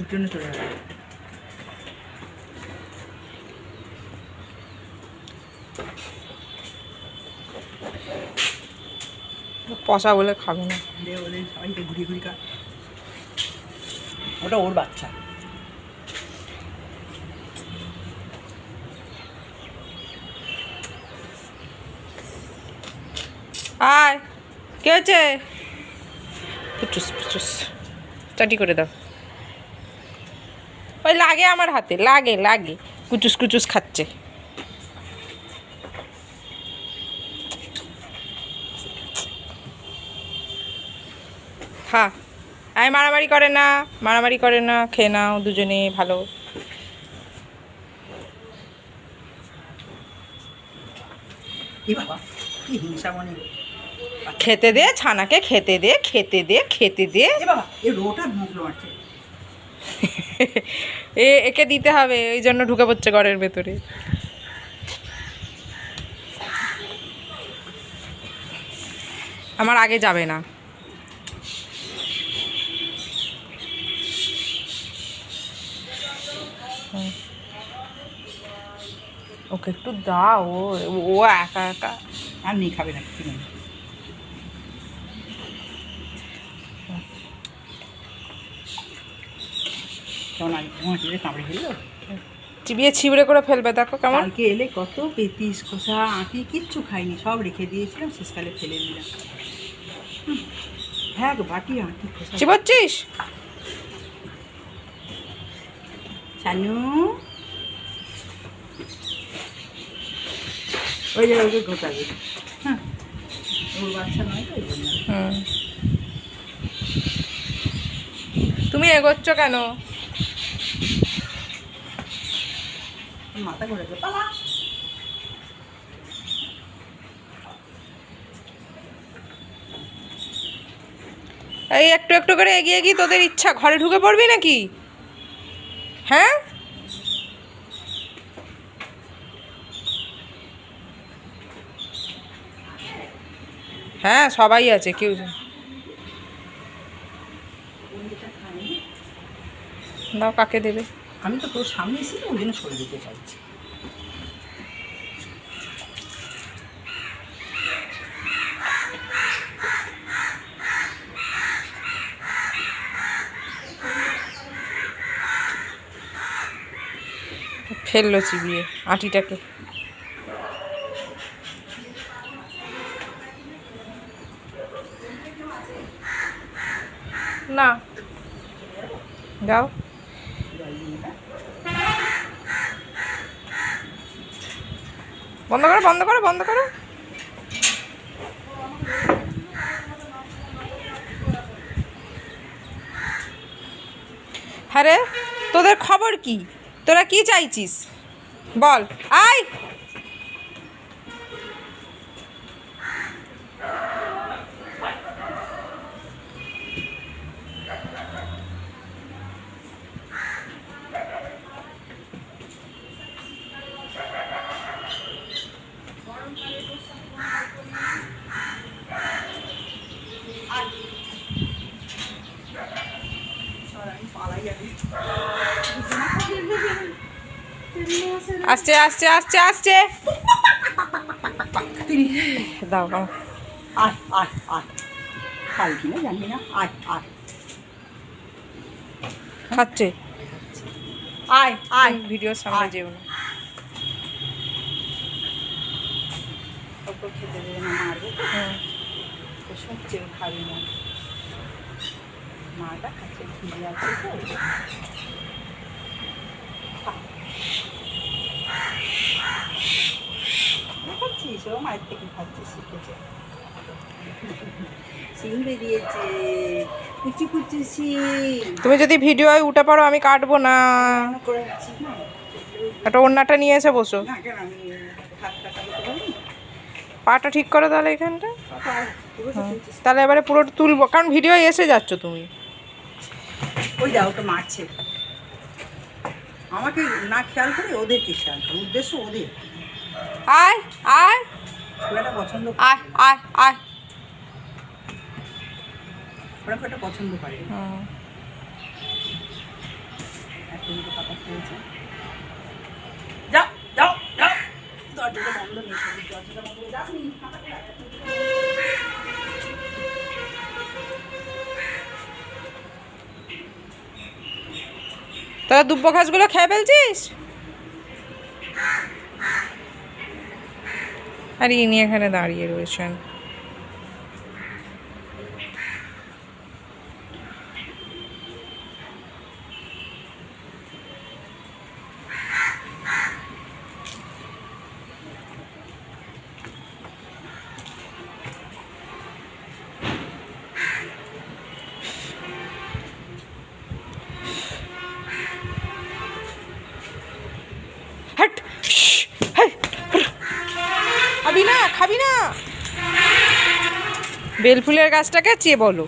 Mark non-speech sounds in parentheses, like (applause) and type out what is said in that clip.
ওর জন্য চলে গেল পচা বলে খাবে না। সবাইকে ঘুরি ঘুরি খা। ওটা ওর বাচ্চা। আয় কে হচ্ছে? পুচুস পুচুস। চাটি করে দাও। ওই লাগে আমার হাতে লাগে লাগে। কুচুস কুচুস খাচ্ছে। খা। আয় মারামারি করে না মারামারি করে না খেয়ে নাও দুজনে ভালো। খেতে দে ছানাকে খেতে দে খেতে দে খেতে দে। বাবা এ রোটা মুখলো মারছে (laughs) এ, একে দিতে হবে, এই জন্য ঢুকে পড়ছে ঘরের ভেতরে। আমার আগে যাবে না। ওকে একটু দাও, ও একা একা। আর নেই খাবে না, কিছু কেমন কামড়ে ফেলল চিবিয়ে ছিবড়ে করে ফেলবে দেখো কেমন। কালকে এলে কত পেতিস খোসা আঁটি কিচ্ছু খাইনি সব রেখে দিয়েছিলাম শেষকালে ফেলে দিলাম। হুম, হ্যাঁ বাটি আঁটি খোসা। চিবোচ্ছিস? শানু ওই যে ওই যে গোটাবে হ্যাঁ ওর বাচ্চা নয় তো ওই জন্য। হুম। তুমি এগোচ্ছ কেন? এই একটু একটু করে এগিয়ে গিয়ে তোদের ইচ্ছা, ঘরে ঢুকে পড়বি নাকি? হ্যাঁ? হ্যাঁ সবাই আছে, কেউ দাও কাকে দেবে? আমি তো তোর সামনে এসে ওই জন্য সরে দিতে চাইছি। ফেলল চিবিয়ে আটিটাকে। না। যাও বন্ধ করো বন্ধ করো বন্ধ করো। হ্যাঁ রে, তোদের খবর কি? তোরা কি চাইছিস? বল। আয়! আসছে আসছে আসছে আসছে। দাও দাও। আয় আয় আয়। খাই কিনা জানি না। আয় আয়। খাচ্ছে। আয় আয়। ভিডিওর সামনে যেও না। খেতে দেবে না মারবে। হুম। তো শুনছেও খাবে না। মাটা কাছে ঘিরে আছে তো খাচ্ছিস ও মায়ের থেকে খাচ্ছিস শিখেছে। সিং বেরিয়েছে। কুচি কুচি সিং তুমি যদি ভিডিওয় উঠে পারো আমি কাটবো না। একটা ওড়নাটা নিয়ে এসে বসো। পাটা ঠিক করো তাহলে এখানটা। হ্যাঁ। তাহলে এবারে পুরো তুলবো কারণ ভিডিও এসে যাচ্ছ তুমি। ওই যা ওকে মারছে। আমাকে না খেয়াল করে ওদেরকে খেয়াল করে উদ্দেশ্য ওদের। আয় আয়। খুব পছন্দ আয় আয় আয়। ওরা একটা পছন্দ করে। যাও যাও যাও। দরজাটা বন্ধ নেই দরজাটা বন্ধ করে তোরা দুব্ব ঘাসগুলো খেয়ে ফেলছিস? আর ইনি এখানে দাঁড়িয়ে রয়েছেন। বেলফুলের গাছটাকে চেয়ে বলো।